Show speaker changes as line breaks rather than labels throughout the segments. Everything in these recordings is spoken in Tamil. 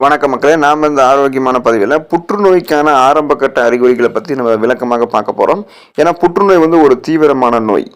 வணக்க மக்களே நாம் இந்த ஆரோக்கியமான பதிவில் புற்றுநோய்க்கான ஆரம்பக்கட்ட அறிகுறிகளை பற்றி நம்ம விளக்கமாக பார்க்க போகிறோம் ஏன்னா புற்றுநோய் வந்து ஒரு தீவிரமான நோய்.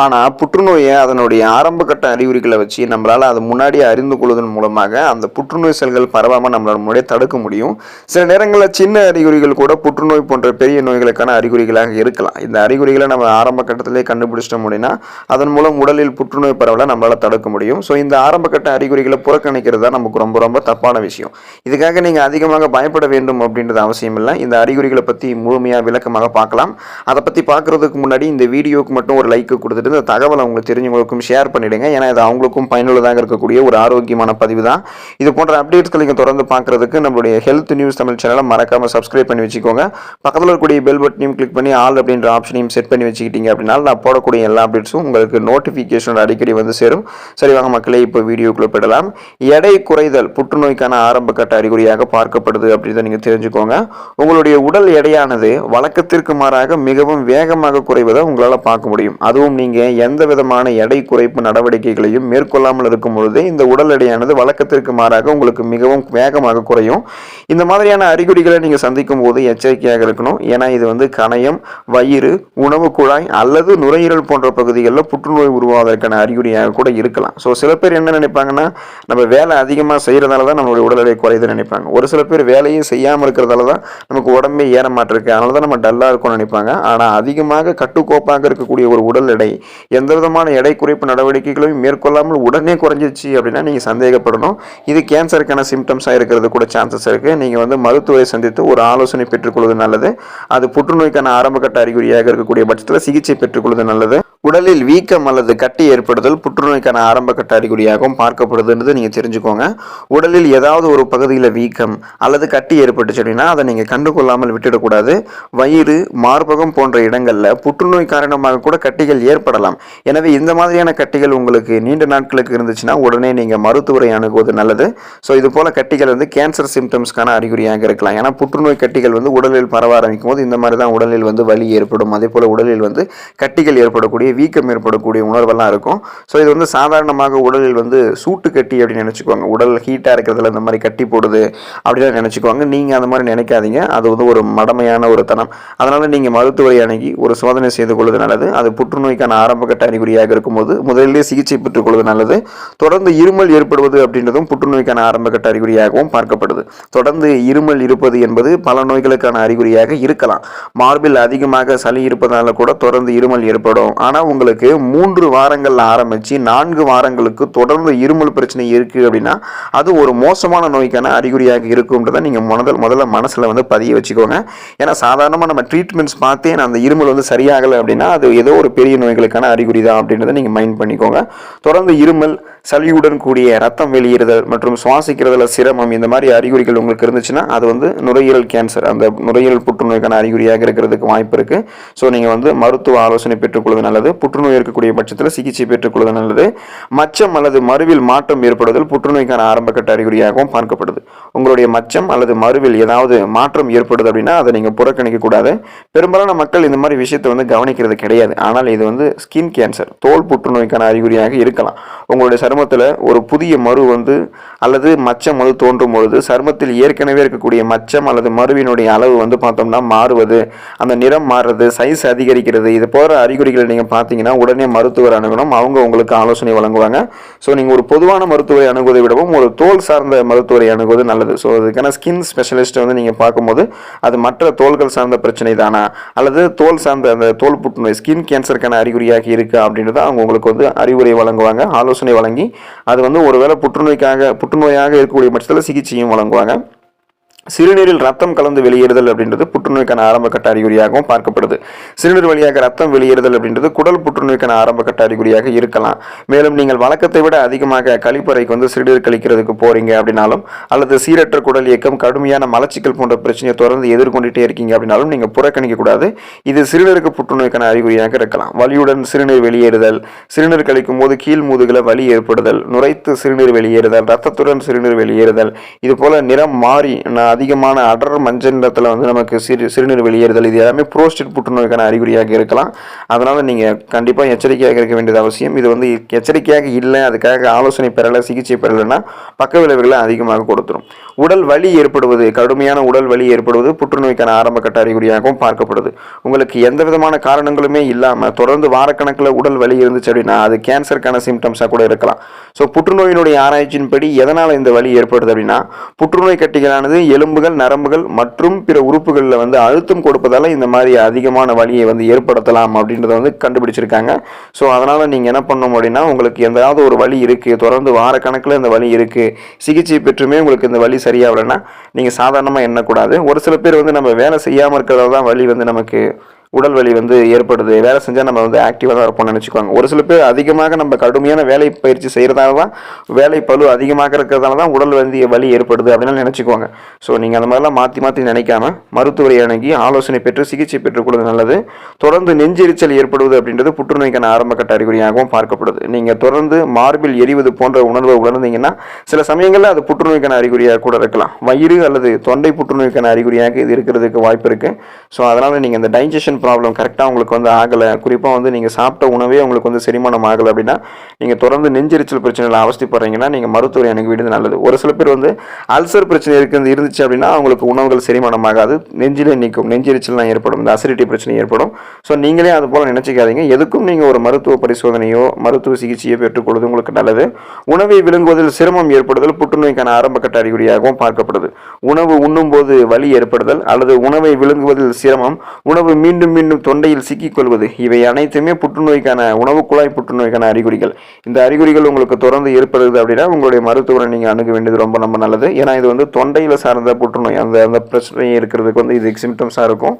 ஆனால் புற்றுநோயை அதனுடைய ஆரம்ப கட்ட அறிகுறிகளை வச்சு நம்மளால் அது முன்னாடியே அறிந்து கொள்வதன் மூலமாக அந்த புற்றுநோய் செல்கள் பரவாமல் நம்மளால் முன்னாடியே தடுக்க முடியும். சில நேரங்களில் சின்ன அறிகுறிகள் கூட புற்றுநோய் போன்ற பெரிய நோய்களுக்கான அறிகுறிகளாக இருக்கலாம். இந்த அறிகுறிகளை நம்ம ஆரம்ப கட்டத்திலே கண்டுபிடிச்சிட்டோம் அப்படின்னா அதன் மூலம் உடலில் புற்றுநோய் பரவலை நம்மளால் தடுக்க முடியும். ஸோ இந்த ஆரம்ப கட்ட அறிகுறிகளை புறக்கணிக்கிறது தான் நமக்கு ரொம்ப ரொம்ப தப்பான விஷயம். இதுக்காக நீங்கள் அதிகமாக பயப்பட வேண்டும் அப்படின்றது அவசியம் இல்லை. இந்த அறிகுறிகளை பற்றி முழுமையாக விளக்கமாக பார்க்கலாம். அதை பற்றி பார்க்குறதுக்கு முன்னாடி இந்த வீடியோவுக்கு மட்டும் ஒரு லைக் கொடுத்துட்டு இந்த தகவலை உங்களுக்கு தெரிஞ்சவங்களுக்கும் ஷேர் பண்ணிவிடுங்க ஏன்னா இது அவங்களுக்கும் பயனுள்ளதாக இருக்கக்கூடிய ஒரு ஆரோக்கியமான பதிவு தான். இது போன்ற அப்டேட்ஸ்களை நீங்கள் தொடர்ந்து பார்க்குறதுக்கு நம்மளுடைய ஹெல்த் நியூஸ் தமிழ் சேனலை மறக்காமல் சப்ஸ்கிரைப் பண்ணி வச்சுக்கோங்க. பக்கத்தில் இருக்கக்கூடிய பெல் பட்டனையும் கிளிக் பண்ணி ஆல் அப்படின்ற ஆப்ஷனையும் செட் பண்ணி வச்சுக்கிட்டீங்க அப்படின்னா நான் போடக்கூடிய எல்லா அப்டேட்ஸும் உங்களுக்கு நோட்டிஃபிகேஷன் அடிக்கடி வந்து சேரும். சரி வாங்க மக்களே இப்போ வீடியோக்குள்ளே போயிடலாம். எடை குறைதல் புற்றுநோய்க்கான ஆரம்ப கட்ட அறிகுறியாக பார்க்கப்படுது அப்படின்றத நீங்கள் தெரிஞ்சுக்கோங்க. உங்களுடைய உடல் எடையானது வழக்கத்திற்கு மாறாக மிகவும் வேகமாக குறைவதை உங்களால் பார்க்க முடியும். அதுவும் நீங்கள் எந்த விதமான எடை குறைப்பு நடவடிக்கைகளையும் மேற்கொள்ளாமல் இருக்கும் பொழுது இந்த உடல் எடையானது வழக்கத்திற்கு மாறாக உங்களுக்கு மிகவும் வேகமாக குறையும். இந்த மாதிரியான அறிகுறிகளை நீங்கள் சந்திக்கும் போது எச்சரிக்கையாக இருக்கணும். ஏன்னா இது வந்து கணையம் வயிறு உணவு குழாய் அல்லது நுரையீரல் போன்ற பகுதிகளில் புற்றுநோய் உருவாவதற்கான அறிகுறியாக கூட இருக்கலாம். ஸோ சில பேர் என்ன நினைப்பாங்கன்னா நம்ம வேலை அதிகமாக செய்கிறதால தான் நம்மளுடைய உடல் எடை குறையுதுன்னு நினைப்பாங்க. ஒரு சில பேர் வேலையும் செய்யாமல் இருக்கிறதால தான் நமக்கு உடம்பே ஏற மாட்டிருக்கு. அதனால தான் நம்ம டல்லாக இருக்கும்னு நினைப்பாங்க. ஆனால் அதிகமாக கட்டுக்கோப்பாக இருக்கக்கூடிய ஒரு உடல் எடை எந்த விதமான எடை குறைப்பு நடவடிக்கைகளையும் மேற்கொள்ளாமல் உடனே குறைஞ்சிச்சு அப்படின்னா நீங்கள் சந்தேகப்படணும். இது கேன்சருக்கான சிம்டம்ஸாக இருக்கிறது கூட சான்சஸ் இருக்குது நீங்கள் வந்து மருத்துவரை சந்தித்து ஒரு ஆலோசனை பெற்றுக்கொள்வது நல்லது. அது புற்றுநோய்க்கான ஆரம்பகட்ட அறிகுறியாக இருக்கக்கூடிய பட்சத்தில் சிகிச்சை பெற்றுக்கொள்வது நல்லது. உடலில் வீக்கம் அல்லது கட்டி ஏற்படுதல் புற்றுநோய்க்கான ஆரம்ப கட்ட அறிகுறியாகவும் பார்க்கப்படுதுன்றது நீங்கள் தெரிஞ்சுக்கோங்க. உடலில் ஏதாவது ஒரு பகுதியில் வீக்கம் அல்லது கட்டி ஏற்பட்டுச்சு அப்படின்னா அதை நீங்கள் கண்டுகொள்ளாமல் விட்டுடக்கூடாது. வயிறு மார்பகம் போன்ற இடங்களில் புற்றுநோய் காரணமாக கூட கட்டிகள் ஏற்படலாம். எனவே இந்த மாதிரியான கட்டிகள் உங்களுக்கு நீண்ட நாட்களுக்கு இருந்துச்சுன்னா உடனே நீங்கள் மருத்துவரை அணுகுவது நல்லது. ஸோ இது போல கட்டிகள் வந்து கேன்சர் சிம்டம்ஸ்க்கான அறிகுறியாக இருக்கலாம். ஏன்னா புற்றுநோய் கட்டிகள் வந்து உடலில் பரவ ஆரம்பிக்கும் போது இந்த மாதிரி தான் உடலில் வந்து வலி ஏற்படும். அதே போல் உடலில் வந்து கட்டிகள் ஏற்படக்கூடிய வீக்கம் ஏற்படக்கூடிய உணர்வெல்லாம் இருக்கும். ஸோ இது வந்து சாதாரணமாக உடலில் வந்து சூட்டு கட்டி அப்படின்னு நினச்சிக்குவாங்க. உடல் ஹீட்டாக இருக்கிறதுல இந்த மாதிரி கட்டி போடுது அப்படின்னு நினச்சிக்குவாங்க. நீங்கள் அந்த மாதிரி நினைக்காதீங்க. அது வந்து ஒரு மடமையான ஒரு தனம். அதனால் நீங்கள் மருத்துவரை அணுகி ஒரு சோதனை செய்து கொள்வது நல்லது. அது புற்றுநோய்க்கான ஆரம்பகட்ட அறிகுறியாக இருக்கும்போது முதலிலே சிகிச்சை பெற்றுக்கொள்வது நல்லது. தொடர்ந்து இருமல் ஏற்படுவது அப்படின்றதும் புற்றுநோய்க்கான ஆரம்பகட்ட அறிகுறியாகவும் பார்க்கப்படுது. தொடர்ந்து இருமல் இருப்பது என்பது பல நோய்களுக்கான அறிகுறியாக இருக்கலாம். மார்பில் அதிகமாக சளி இருப்பதனால கூட தொடர்ந்து இருமல் ஏற்படும். ஆனால் உங்களுக்கு மூன்று வாரங்கள் ஆரம்பித்து நான்கு வாரங்களுக்கு தொடர்ந்து இருமல் பிரச்சனை இருக்குது அப்படின்னா அது ஒரு மோசமான நோய்க்கான அறிகுறியாக இருக்கும்ன்றதை நீங்கள் முதல் முதல்ல மனசில் வந்து பதிய வச்சுக்கோங்க. ஏன்னா சாதாரணமாக நம்ம ட்ரீட்மெண்ட்ஸ் பார்த்தே அந்த இருமல் வந்து சரியாகலை அப்படின்னா அது ஏதோ ஒரு பெரிய நோய்களுக்கான அறிகுறி தான் அப்படின்றத நீங்கள் மைண்ட் பண்ணிக்கோங்க. தொடர்ந்து இருமல் சளியுடன் கூடிய ரத்தம் வெளியேறுதல் மற்றும் சுவாசிக்கிறதுல சிரமம் இந்த மாதிரி அறிகுறிகள் உங்களுக்கு இருந்துச்சுன்னா அது வந்து நுரையீரல் கேன்சர் அந்த நுரையீரல் புற்றுநோய்க்கான அறிகுறியாக இருக்கிறதுக்கு வாய்ப்பு இருக்குது ஸோ நீங்கள் வந்து மருத்துவ ஆலோசனை பெற்றுக்கொள்வது நல்லது. புற்றுநோய் இருக்கக்கூடிய பட்சத்தில் சிகிச்சை பெற்றுக்கொள்வது நல்லது. மச்சம் அல்லது மருவில் மாற்றம் ஏற்படுதல் புற்றுநோய்க்கான ஆரம்பக்கட்ட அறிகுறியாகவும் பார்க்கப்படுது. உங்களுடைய மச்சம் அல்லது மருவில் ஏதாவது மாற்றம் ஏற்படுது அப்படின்னா அதை நீங்கள் புறக்கணிக்கக்கூடாது பெரும்பாலான மக்கள் இந்த மாதிரி விஷயத்தை வந்து கவனிக்கிறது கிடையாது. ஆனால் இது வந்து ஸ்கின் கேன்சர் தோல் புற்றுநோய்க்கான அறிகுறியாக இருக்கலாம். உங்களுடைய சருமத்தில் ஒரு புதிய மரு வந்து அல்லது மச்சம் வந்து தோன்றும் பொழுது சருமத்தில் ஏற்கனவே இருக்கக்கூடிய மச்சம் அல்லது மருவினுடைய அளவு வந்து பார்த்தோம்னா மாறுவது அந்த நிறம் மாறுறது சைஸ் அதிகரிக்கிறது இது போன்ற அறிகுறிகளை நீங்கள் பார்த்தீங்கன்னா உடனே மருத்துவர் அணுகணும். அவங்க உங்களுக்கு ஆலோசனை வழங்குவாங்க. ஸோ நீங்கள் ஒரு பொதுவான மருத்துவரை அணுகுவதை விடவும் ஒரு தோல் சார்ந்த மருத்துவரை அணுகுவது நல்லது ஸோ அதுக்கான ஸ்கின் ஸ்பெஷலிஸ்ட்டை வந்து நீங்கள் பார்க்கும்போது அது மற்ற தோள்கள் சார்ந்த பிரச்சனை தானா? அல்லது தோல் சார்ந்த அந்த தோல் புற்றுநோய் ஸ்கின் கேன்சருக்கான அறிகுறியாக இருக்கா அப்படின்றத அவங்க உங்களுக்கு வந்து அறிவுரை வழங்குவாங்க. ஆலோசனை வழங்கி அது வந்து ஒருவேளை புற்றுநோய்க்காக புற்றுநோயாக இருக்கக்கூடிய பட்சத்தில் சிகிச்சையும் வழங்குவாங்க. சிறுநீரில் ரத்தம் கலந்து வெளியேறுதல் அப்படின்றது புற்றுநோய்க்கான ஆரம்பகட்ட அறிகுறியாகவும் பார்க்கப்படுது. சிறுநீர் வழியாக ரத்தம் வெளியேறுதல் அப்படின்றது குடல் புற்றுநோய்க்கான ஆரம்பக்கட்ட அறிகுறியாக இருக்கலாம். மேலும் நீங்கள் வழக்கத்தை விட அதிகமாக கழிப்பறைக்கு வந்து சிறுநீர் கழிக்கிறதுக்கு போறீங்க அப்படின்னாலும் அல்லது சீரற்ற குடல் இயக்கம் கடுமையான மலச்சிக்கல் போன்ற பிரச்சனையை தொடர்ந்து எதிர்கொண்டுட்டே இருக்கீங்க அப்படின்னாலும் நீங்கள் புறக்கணிக்க கூடாது. இது சிறுநீருக்கு புற்றுநோய்க்கான அறிகுறியாக இருக்கலாம். வலியுடன் சிறுநீர் வெளியேறுதல் சிறுநீர் கழிக்கும் போது கீழ் முதுகில் வலி ஏற்படுதல் நுரைத்து சிறுநீர் வெளியேறுதல் ரத்தத்துடன் சிறுநீர் வெளியேறுதல் இது போல நிறம் மாறி நான் அதிகமான அடர் மஞ்சள் நிறத்தில் வந்து நமக்கு சிறு சிறுநீர் வெளியேறுதல் இது எல்லாமே புரோஸ்டேட் புற்றுநோய்க்கான அறிகுறியாக இருக்கலாம். அதனால் நீங்கள் கண்டிப்பாக எச்சரிக்கையாக இருக்க வேண்டியது அவசியம். இது வந்து எச்சரிக்கையாக இல்லை அதுக்காக ஆலோசனை பெறலை சிகிச்சை பெறலைன்னா பக்க விளைவுகளை அதிகமாக கொடுத்துரும். உடல் வலி ஏற்படுவது கடுமையான உடல் வலி ஏற்படுவது புற்றுநோய்க்கான ஆரம்பகட்ட அறிகுறியாகவும் பார்க்கப்படுது. உங்களுக்கு எந்த விதமான காரணங்களுமே இல்லாமல் தொடர்ந்து வாரக்கணக்கில் உடல் வலி இருந்துச்சு அப்படின்னா அது கேன்சருக்கான சிம்டம்ஸாக கூட இருக்கலாம். ஸோ புற்றுநோயினுடைய ஆராய்ச்சியின்படி எதனால் இந்த வலி ஏற்படுது அப்படின்னா புற்றுநோய் கட்டிகளானது எலும்புகள் நரம்புகள் மற்றும் பிற உறுப்புகளில் வந்து அழுத்தம் கொடுப்பதால் இந்த மாதிரி அதிகமான வலியை வந்து ஏற்படுத்தலாம் அப்படின்றத வந்து கண்டுபிடிச்சிருக்காங்க. ஸோ அதனால் நீங்கள் என்ன பண்ணணும் அப்படின்னா உங்களுக்கு எந்தாவது ஒரு வலி இருக்குது தொடர்ந்து வாரக்கணக்கில் இந்த வலி இருக்குது சிகிச்சை பெற்றுமே உங்களுக்கு இந்த வலி சரியாகலைன்னா நீங்கள் சாதாரணமாக எண்ணக்கூடாது. ஒரு சில பேர் வந்து நம்ம வேலை செய்யாமல் இருக்கிறதால தான் வழி வந்து நமக்கு உடல் வலி வந்து ஏற்படுது. வேலை செஞ்சால் நம்ம வந்து ஆக்டிவாக தான் இருப்போம்னு நினச்சிக்குவாங்க. ஒரு சில பேர் அதிகமாக நம்ம கடுமையான வேலை பயிற்சி செய்கிறதால தான் வேலை பளு அதிகமாக இருக்கிறதால தான் உடல் வந்து வலி ஏற்படுது அப்படின்னு நினச்சிக்குவாங்க. ஸோ நீங்கள் அந்த மாதிரிலாம் மாற்றி மாற்றி நினைக்காம மருத்துவரை அணுகி ஆலோசனை பெற்று சிகிச்சை பெற்றுக்கொள்வது நல்லது. தொடர்ந்து நெஞ்செரிச்சல் ஏற்படுவது அப்படின்றது புற்றுநோய்க்கான ஆரம்ப கட்ட அறிகுறியாகவும் பார்க்கப்படுது. நீங்கள் தொடர்ந்து மார்பில் எரிவது போன்ற உணர்வை உணர்ந்தீங்கன்னா சில சமயங்களில் அது புற்றுநோய்க்கான அறிகுறியாக கூட இருக்கலாம். வயிறு அல்லது தொண்டை புற்றுநோய்க்கான அறிகுறியாக இது இருக்கிறதுக்கு வாய்ப்பு இருக்குது ஸோ அதனால் நீங்கள் இந்த டைஜஷன் ப்ராப்ளம் கரெக்டாக உங்களுக்கு வந்து ஆகலை. குறிப்பாக வந்து நீங்கள் சாப்பிட்ட உணவே உங்களுக்கு வந்து செரிமானம் ஆகலை அப்படின்னா நீங்கள் தொடர்ந்து நெஞ்செரிச்சல் பிரச்சனையில் அவசியப்படுறீங்கன்னா நீங்கள் மருத்துவரை எனக்கு விடுது நல்லது. ஒரு சில பேர் வந்து அல்சர் பிரச்சனை இருக்குது இருந்துச்சு அப்படின்னா அவங்களுக்கு உணவுகள் செரிமானம் ஆகாது. நெஞ்சிலே நிற்கும் நெஞ்செரிச்சல்லாம் ஏற்படும். இந்த அசிடிட்டி பிரச்சனை ஏற்படும். ஸோ நீங்களே அது போல் நினச்சிக்காதீங்க. எதுக்கும் நீங்கள் ஒரு மருத்துவ பரிசோதனையோ மருத்துவ சிகிச்சையோ பெற்றுக்கொள்வது உங்களுக்கு நல்லது. உணவை விழுங்குவதில் சிரமம் ஏற்படுதல் புற்றுநோய்க்கான ஆரம்பகட்ட அறிகுறியாகவும் பார்க்கப்படுது. உணவு உண்ணும்போது வலி ஏற்படுதல் அல்லது உணவை விழுங்குவதில் சிரமம் உணவு மீண்டும் மீண்டும் தொண்டையில் சிக்கிக்கொள்வது. இவை அனைத்துமே புற்றுநோய்க்கான உணவு குழாய் புற்றுநோய்க்கான அறிகுறிகள். இந்த அறிகுறிகள் உங்களுக்கு தொடர்ந்து ஏற்படுது அப்படின்னா உங்களுடைய மருத்துவரை நீங்கள் அணுக வேண்டியது ரொம்ப ரொம்ப நல்லது. ஏன்னா இது வந்து தொண்டையில் சார்ந்த புற்றுநோய். அந்த அந்த பிரச்சனை இருக்கிறதுக்கு வந்து இது சிம்டம்ஸாக இருக்கும்.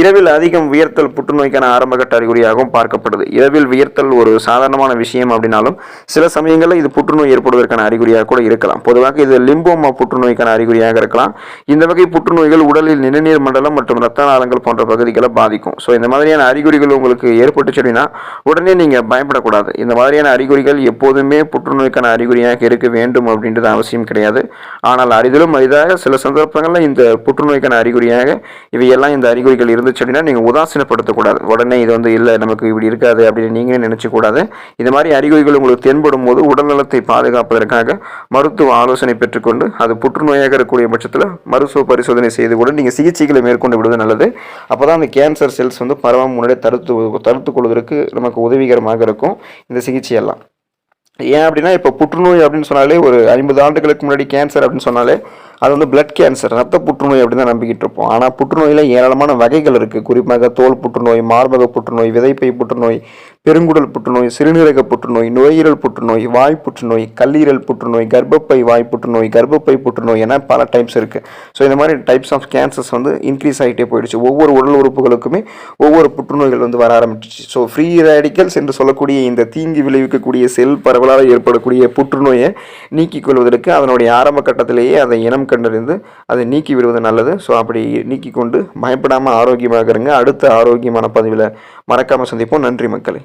இரவில் அதிகம் வியர்த்தல் புற்றுநோய்க்கான ஆரம்பகட்ட அறிகுறியாகவும் பார்க்கப்படுது. இரவில் வியர்த்தல் ஒரு சாதாரணமான விஷயம் அப்படின்னாலும் சில சமயங்களில் இது புற்றுநோய் ஏற்படுவதற்கான அறிகுறியாக கூட இருக்கலாம். பொதுவாக இது லிம்போமா புற்றுநோய்க்கான அறிகுறியாக இருக்கலாம். இந்த வகை புற்றுநோய்கள் உடலில் நிணநீர் மண்டலம் மற்றும் இரத்த நாளங்கள் போன்ற பகுதிகளை பாதிக்கும். ஸோ இந்த மாதிரியான அறிகுறிகள் உங்களுக்கு ஏற்பட்டுச்சு அப்படின்னா உடனே நீங்கள் பயப்படக்கூடாது. இந்த மாதிரியான அறிகுறிகள் எப்போதுமே புற்றுநோய்க்கான அறிகுறியாக இருக்க வேண்டும் அப்படின்றது அவசியம் கிடையாது. ஆனால் அரிதிலும் அரிதாக சில சந்தர்ப்பங்களில் இந்த புற்றுநோய்க்கான அறிகுறியாக இவையெல்லாம் இந்த அறிகுறிகள் இருந்துச்சு அப்படின்னா நீங்கள் உதாசீனப்படுத்தக்கூடாது. உடனே இது வந்து இல்லை நமக்கு இப்படி இருக்காது அப்படின்னு நீங்களே நினச்சக்கூடாது. இந்த மாதிரி அறிகுறிகள் உங்களுக்கு தென்படும் போது உடல்நலத்தை பாதுகாப்பதற்காக மருத்துவ ஆலோசனை பெற்றுக்கொண்டு அது புற்றுநோயாக இருக்கக்கூடிய பட்சத்தில் மருத்துவ பரிசோதனை செய்து கூட நீங்கள் சிகிச்சைகளை மேற்கொண்டு விடுவது நல்லது. அப்போ தான் அந்த கேன்சர் செல்ஸ் வந்து பரவாமல் முன்னாடியே தடுத்து தடுத்து கொள்வதற்கு நமக்கு உதவிகரமாக இருக்கும் இந்த சிகிச்சையெல்லாம். ஏன் அப்படின்னா இப்போ புற்றுநோய் அப்படின்னு சொன்னாலே ஒரு ஐம்பது ஆண்டுகளுக்கு முன்னாடி கேன்சர் அப்படின்னு சொன்னாலே அது வந்து பிளட் கேன்சர் ரத்த புற்றுநோய் அப்படின்னு தான் நம்பிக்கிட்டு இருப்போம். ஆனால் புற்றுநோயில் ஏராளமான வகைகள் இருக்குது குறிப்பாக தோல் புற்றுநோய் மார்பக புற்றுநோய் விதைப்பை புற்றுநோய் பெருங்குடல் புற்றுநோய் சிறுநீரக புற்றுநோய் நுரையீரல் புற்றுநோய் வாய் புற்றுநோய் கல்லீரல் புற்றுநோய் கர்ப்பப்பை வாய் புற்றுநோய் கர்ப்பப்பை புற்றுநோய் என பல டைப்ஸ் இருக்குது ஸோ இந்த மாதிரி டைப்ஸ் ஆஃப் கேன்சர்ஸ் வந்து இன்க்ரீஸ் ஆகிட்டே போயிடுச்சு. ஒவ்வொரு உடல் உறுப்புகளுக்குமே ஒவ்வொரு புற்றுநோய்கள் வந்து வர ஆரம்பிச்சிச்சு. ஸோ ஃப்ரீ ரேடிக்கல்ஸ் என்று சொல்லக்கூடிய இந்த தீங்கு விளைவிக்கக்கூடிய செல் பரவலால் ஏற்படக்கூடிய புற்றுநோயை நீக்கிக் கொள்வதற்கு அதனுடைய ஆரம்ப கட்டத்திலேயே அதை இனம் கண்டறிந்து அதை நீக்கி விடுவது நல்லது. ஸோ அப்படி நீக்கி கொண்டு பயப்படாமல் ஆரோக்கியமாக இருங்க அடுத்த ஆரோக்கியமான பதிவில் மறக்காமல் சந்திப்போம். நன்றி மக்களை.